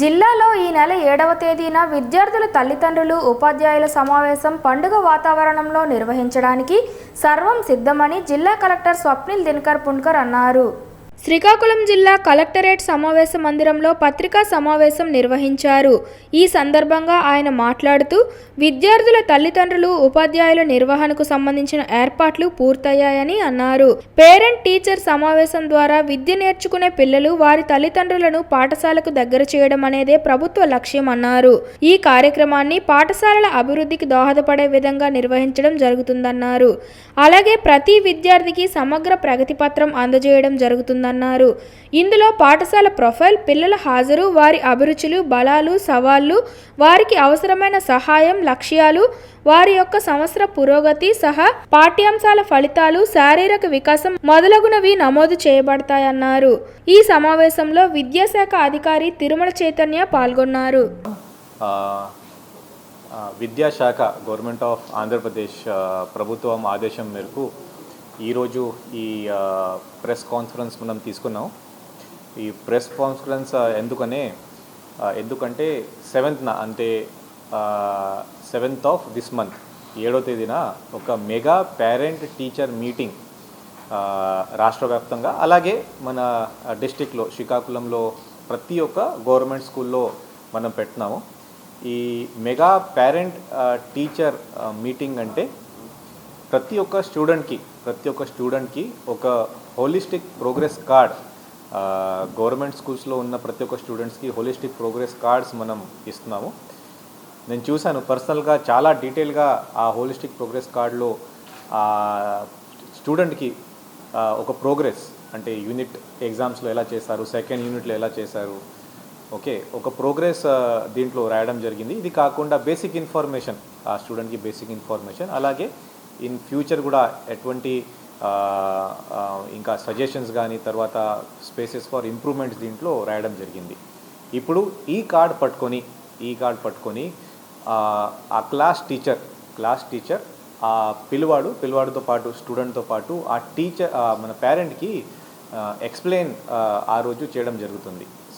జిల్లాలో ఈ నెల ఏడవ తేదీన విద్యార్థుల తల్లిదండ్రులు ఉపాధ్యాయుల సమావేశం పండుగ వాతావరణంలో నిర్వహించడానికి సర్వం సిద్ధమని జిల్లా కలెక్టర్ స్వప్నిల్ దినకర్ పున్కర్ అన్నారు. శ్రీకాకుళం జిల్లా కలెక్టరేట్ సమావేశ మందిరంలో పత్రికా సమావేశం నిర్వహించారు. ఈ సందర్భంగా ఆయన మాట్లాడుతూ విద్యార్థుల తల్లిదండ్రులు ఉపాధ్యాయుల నిర్వహణకు సంబంధించిన ఏర్పాట్లు పూర్తయ్యాయని అన్నారు. పేరెంట్ టీచర్ సమావేశం ద్వారా విద్య నేర్చుకునే పిల్లలు వారి తల్లిదండ్రులను పాఠశాలకు దగ్గర చేయడం అనేదే ప్రభుత్వ లక్ష్యం అన్నారు. ఈ కార్యక్రమాన్ని పాఠశాలల అభివృద్ధికి దోహదపడే విధంగా నిర్వహించడం జరుగుతుందన్నారు. అలాగే ప్రతి విద్యార్థికి సమగ్ర ప్రగతి పత్రం అందజేయడం జరుగుతుందన్నారు. ఇందులో పాఠశాల ప్రొఫైల్ పిల్లల హాజరు వారి అభిరుచులు బలాలు సవాళ్ళు వారికి అవసరమైన సహాయం లక్ష్యాలు వారి యొక్క సంవత్సర పురోగతి సహా పాఠ్యాంశాల ఫలితాలు శారీరక వికాసం మొదలగునవి నమోదు చేయబడతాయన్నారు. ఈ సమావేశంలో విద్యాశాఖ అధికారి తిరుమల చైతన్య పాల్గొన్నారు. విద్యాశాఖ గవర్నమెంట్ ఆఫ్ ఆంధ్రప్రదేశ్ ప్రభుత్వం ఆదేశం మేరకు ఈరోజు ఈ ప్రెస్ కాన్ఫరెన్స్ మనం తీసుకున్నాం. ఈ ప్రెస్ కాన్ఫరెన్స్ ఎందుకనే ఎందుకంటే సెవెంత్న అంటే సెవెంత్ ఆఫ్ దిస్ మంత్ ఏడో తేదీన ఒక మెగా పేరెంట్ టీచర్ మీటింగ్ రాష్ట్ర వ్యాప్తంగా అలాగే మన డిస్టిక్లో శ్రీకాకుళంలో ప్రతి ఒక్క గవర్నమెంట్ స్కూల్లో మనం పెట్టినాము. ఈ మెగా పేరెంట్ టీచర్ మీటింగ్ అంటే ప్రతి ఒక్క స్టూడెంట్కి ప్రతి ఒక్క స్టూడెంట్కి ఒక హోలిస్టిక్ ప్రోగ్రెస్ కార్డ్ గవర్నమెంట్ స్కూల్స్లో ఉన్న ప్రతి ఒక్క స్టూడెంట్స్కి హోలిస్టిక్ ప్రోగ్రెస్ కార్డ్స్ మనం ఇస్తున్నాము. నేను చూశాను పర్సనల్గా చాలా డీటెయిల్గా ఆ హోలిస్టిక్ ప్రోగ్రెస్ కార్డులో స్టూడెంట్కి ఒక ప్రోగ్రెస్ అంటే యూనిట్ ఎగ్జామ్స్లో ఎలా చేశారు సెకండ్ యూనిట్లో ఎలా చేశారు ఓకే ఒక ప్రోగ్రెస్ దీంట్లో రాయడం జరిగింది. ఇది కాకుండా బేసిక్ ఇన్ఫర్మేషన్ ఆ స్టూడెంట్కి బేసిక్ ఇన్ఫర్మేషన్. అలాగే ఇన్ ఫ్యూచర్ కూడా ఎటువంటి ఇంకా సజెషన్స్ కానీ తర్వాత స్పేసెస్ ఫర్ ఇంప్రూవ్మెంట్స్ దీంట్లో రాయడం జరిగింది. ఇప్పుడు ఈ కార్డ్ పట్టుకొని ఈ కార్డ్ పట్టుకొని ఆ, ఆ క్లాస్ టీచర్ క్లాస్ టీచర్ ఆ పిల్లవాడు పిల్లవాడితో పాటు స్టూడెంట్తో పాటు ఆ టీచర్ మన పేరెంట్కి ఎక్స్ప్లెయిన్ ఆ రోజు చేయడం జరుగుతుంది.